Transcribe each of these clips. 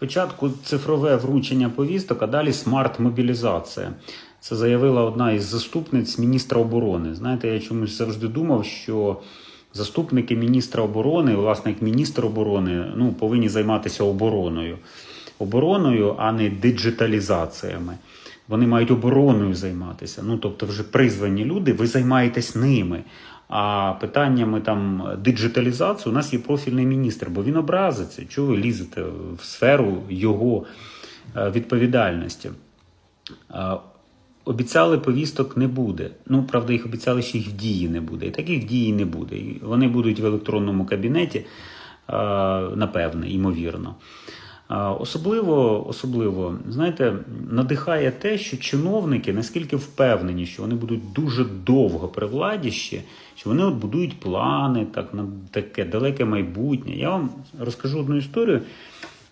Спочатку цифрове вручення повісток, а далі смарт-мобілізація. Це заявила одна із заступниць міністра оборони. Знаєте, я чомусь завжди думав, що заступники міністра оборони, власне, як міністр оборони, ну, повинні займатися обороною. Обороною, а не диджиталізаціями. Вони мають обороною займатися. Ну, тобто, вже призвані люди, ви займаєтесь ними. А питаннями там диджиталізації у нас є профільний міністр, бо він образиться. Чого ви лізете в сферу його е, відповідальності? Е, Обіцяли повісток не буде. Ну, правда, їх обіцяли, що їх в дії не буде. І таких дії не буде. Вони будуть в електронному кабінеті, е, напевне, ймовірно. Особливо, особливо, знаєте, надихає те, що чиновники наскільки впевнені, що вони будуть дуже довго при владі ще, що вони от будують плани так, на таке далеке майбутнє. Я вам розкажу одну історію.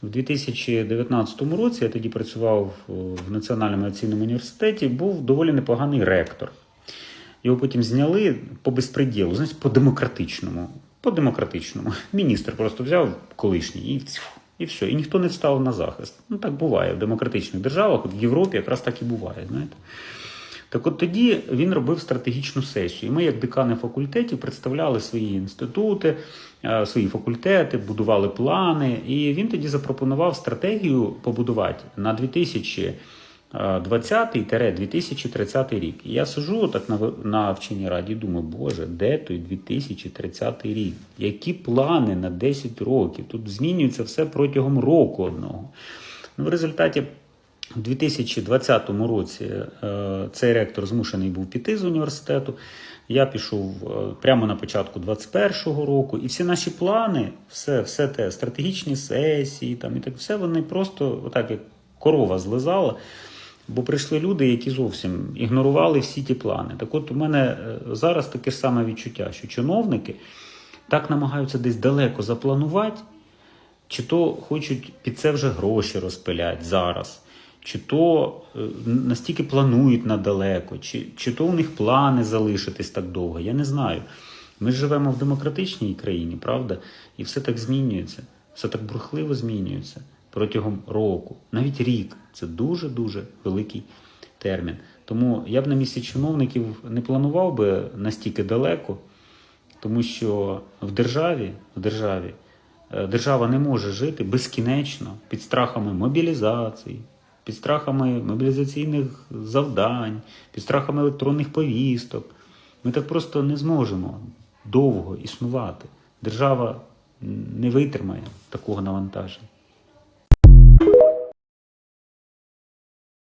В 2019 році я тоді працював в Національному авіаційному університеті, був доволі непоганий ректор. Його потім зняли по безпреділу, знаєте, по демократичному. По демократичному. Міністр просто взяв колишній і, і все. І ніхто не встав на захист. Ну так буває в демократичних державах, от в Європі якраз так і буває. знаєте. Так от тоді він робив стратегічну сесію. І ми, як декани факультетів, представляли свої інститути, е, свої факультети, будували плани. І він тоді запропонував стратегію побудувати на 2020-2030 рік. І я сижу так на, на вченій раді думаю, боже, де той 2030 рік? Які плани на 10 років? Тут змінюється все протягом року одного. Ну, в результаті у 2020 році е, цей ректор змушений був піти з університету. Я пішов е, прямо на початку 2021 року, і всі наші плани, все, все те, стратегічні сесії, там і так все вони просто отак як корова злизала. Бо прийшли люди, які зовсім ігнорували всі ті плани. Так от у мене е, зараз таке ж саме відчуття, що чиновники так намагаються десь далеко запланувати, чи то хочуть під це вже гроші розпилять зараз, чи то е, настільки планують надалеко, чи, чи то у них плани залишитись так довго. Я не знаю. Ми живемо в демократичній країні, правда? І все так змінюється, все так бурхливо змінюється протягом року, навіть рік. Це дуже-дуже великий термін. Тому я б на місці чиновників не планував би настільки далеко, тому що в державі, в державі е, держава не може жити безкінечно під страхами мобілізації, під страхами мобілізаційних завдань, під страхами електронних повісток. Ми так просто не зможемо довго існувати. Держава не витримає такого навантаження.